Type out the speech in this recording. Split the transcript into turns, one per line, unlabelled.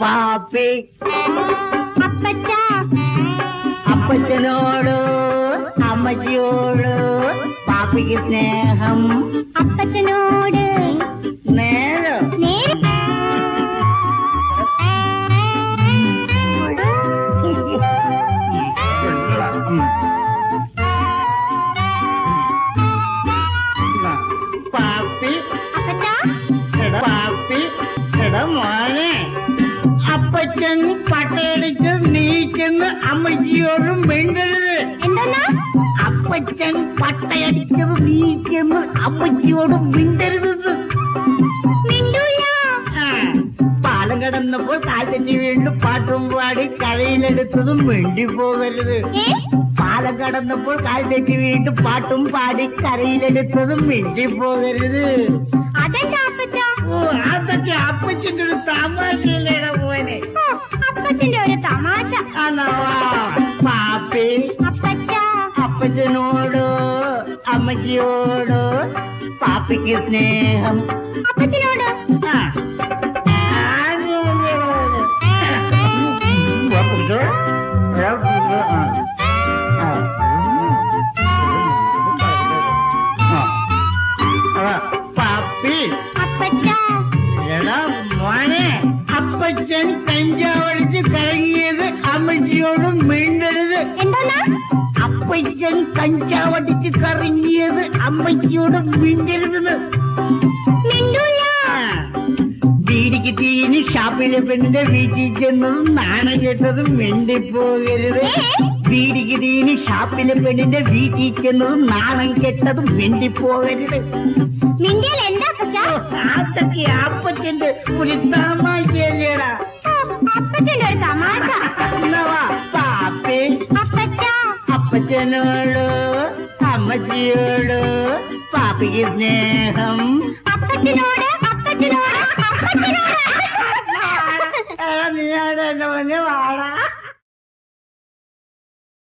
പാപ്പി
അപ്പച്ച
അപ്പച്ചനോട് അമ്മച്ചിയോട് പാപ്പിക്ക് സ്നേഹം
അപ്പച്ചനോട്
അപ്പച്ചൻ പട്ടയടിച്ച് നീച്ചെന്ന് അമ്മച്ചിയോടും മിണ്ടരുത്
എന്തോന്നാ?
അപ്പച്ചൻ പട്ടയടിച്ചത് നീച്ചെന്ന് അമ്മച്ചിയോടും മിണ്ടരുത്. പാലം കടന്നപ്പോൾ കാറ്റഞ്ഞി വീണ്ടും പാട്ടും പാടി കരയിലെടുത്തതും മിണ്ടി പോകരുത്. പാലം കടന്നപ്പോൾ കാൽ തെറ്റി വീണ്ടും പാട്ടും പാടി കരയിലെടുത്തതും മിണ്ടി പോകരുത്. അതൊക്കെ അപ്പച്ചന്റെ ഒരു
ഓ അപ്പച്ചന്റെ ഒരു തമാശ
അന്നവാ പാപ്പി
അപ്പച്ച
അപ്പച്ചനോട് അമ്മച്ചിയോട് പാപ്പിക്ക് സ്നേഹം
അപ്പച്ചനോട്
ആ. ആര് പറഞ്ഞത്? ഉവ്വ് അപ്പച്ചൻ കഞ്ചാവടിച്ച് കറങ്ങിയത് അമ്മയ്ക്കോട് മിണ്ടരുത്
മിണ്ടൂല.
ബീഡിക്ക് തീനി ഷാപ്പിലെ പെണ്ണിന്റെ വീട്ടിൽ ചെന്നതും നാണം കേട്ടതും മിണ്ടിപ്പോകരുത്. വീടിക്ക് തീനി ഷാപ്പിലെ പെണ്ണിന്റെ വീട്ടിൽ ചെന്നതും നാണം കെട്ടതും മിണ്ടിപ്പോകരുത്.
മിണ്ടിയാൽ എന്താ
അപ്പച്ചനോട് അമ്മച്ചിയോട് പാപ്പിക്ക് സ്നേഹം.
അപ്പച്ചനോട് അപ്പച്ചനോട് അപ്പച്ചനോട്.
നീ അവിടെ എന്നെ മുന്നിൽ വാടാ.